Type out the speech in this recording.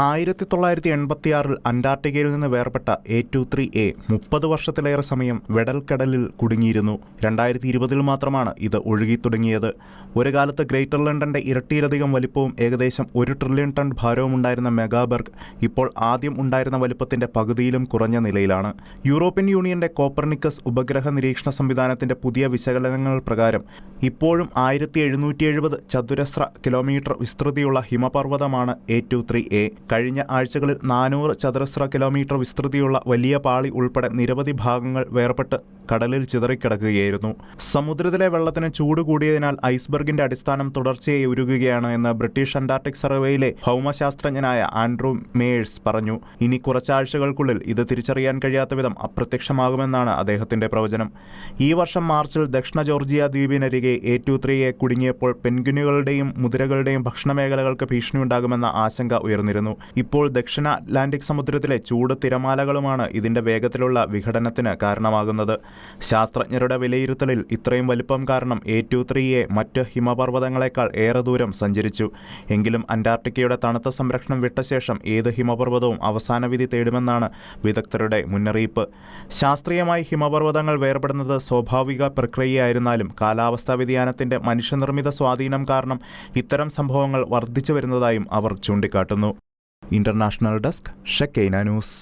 ആയിരത്തി തൊള്ളായിരത്തി എൺപത്തിയാറിൽ അന്റാർട്ടിക്കയിൽ നിന്ന് വേർപെട്ട എ ടു ത്രീ എ മുപ്പത് വർഷത്തിലേറെ സമയം വെടൽക്കടലിൽ കുടുങ്ങിയിരുന്നു. രണ്ടായിരത്തി ഇരുപതിൽ മാത്രമാണ് ഇത് ഒഴുകി തുടങ്ങിയത് ഒരു കാലത്ത് ഗ്രേറ്റർ ലണ്ടന്റെ ഇരട്ടിയിലധികം വലിപ്പവും ഏകദേശം ഒരു ട്രില്യൺ ടൺ ഭാരവും ഉണ്ടായിരുന്ന മെഗാബർഗ് ഇപ്പോൾ ആദ്യം ഉണ്ടായിരുന്ന വലിപ്പത്തിന്റെ പകുതിയിലും കുറഞ്ഞ നിലയിലാണ്. യൂറോപ്യൻ യൂണിയന്റെ കോപ്പർണിക്കസ് ഉപഗ്രഹ നിരീക്ഷണ സംവിധാനത്തിന്റെ പുതിയ വിശകലനങ്ങൾ പ്രകാരം ഇപ്പോഴും ആയിരത്തി എഴുന്നൂറ്റി എഴുപത് ചതുരശ്ര കിലോമീറ്റർ വിസ്തൃതിയുള്ള ഹിമപർവതമാണ് എ ടു ത്രീ എ. കഴിഞ്ഞ ആഴ്ചകളിൽ നാനൂറ് ചതുരശ്ര കിലോമീറ്റർ വിസ്തൃതിയുള്ള വലിയ പാളി ഉൾപ്പെടെ നിരവധി ഭാഗങ്ങൾ വേർപെട്ട് കടലിൽ ചിതറിക്കിടക്കുകയായിരുന്നു. സമുദ്രത്തിലെ വെള്ളത്തിന് ചൂട് കൂടിയതിനാൽ ഐസ്ബർഗിന്റെ അടിസ്ഥാനം തുടർച്ചയായി ഉരുകുകയാണ് എന്ന് ബ്രിട്ടീഷ് അന്റാർട്ടിക് സർവേയിലെ ഭൗമശാസ്ത്രജ്ഞനായ ആൻഡ്രൂ മേഴ്സ് പറഞ്ഞു. ഇനി കുറച്ചാഴ്ചകൾക്കുള്ളിൽ ഇത് തിരിച്ചറിയാൻ കഴിയാത്ത വിധം അപ്രത്യക്ഷമാകുമെന്നാണ് അദ്ദേഹത്തിന്റെ പ്രവചനം. ഈ വർഷം മാർച്ചിൽ ദക്ഷിണ ജോർജിയ ദ്വീപിനരികെ എ ടു ത്രീ എ കുടുങ്ങിയപ്പോൾ പെൻഗ്വിനുകളുടെയും മുതിരകളുടെയും ഭക്ഷണ മേഖലകൾക്ക് ഭീഷണിയുണ്ടാകുമെന്ന ആശങ്ക ഉയർന്നിരുന്നു. ഇപ്പോൾ ദക്ഷിണ അറ്റ്ലാന്റിക് സമുദ്രത്തിലെ ചൂട് തിരമാലകളുമാണ് ഇതിന്റെ വേഗത്തിലുള്ള വിഘടനത്തിന് കാരണമാകുന്നത്. ശാസ്ത്രജ്ഞരുടെ വിലയിരുത്തലിൽ ഇത്രയും വലിപ്പം കാരണം എ ടു ത്രീ എ മറ്റ് ഹിമപർവതങ്ങളെക്കാൾ ഏറെ ദൂരം സഞ്ചരിച്ചു. എങ്കിലും അന്റാർട്ടിക്കയുടെ തണുത്ത സംരക്ഷണം വിട്ട ശേഷം ഏത് ഹിമപർവതവും അവസാന വിധി തേടുമെന്നാണ് വിദഗ്ധരുടെ മുന്നറിയിപ്പ്. ശാസ്ത്രീയമായി ഹിമപർവതങ്ങൾ വേർപെടുന്നത് സ്വാഭാവിക പ്രക്രിയയായിരുന്നാലും കാലാവസ്ഥാ വ്യതിയാനത്തിന്റെ മനുഷ്യനിർമ്മിത സ്വാധീനം കാരണം ഇത്തരം സംഭവങ്ങൾ വർദ്ധിച്ചു വരുന്നതായും അവർ ചൂണ്ടിക്കാട്ടുന്നു. International desk Shekinah news.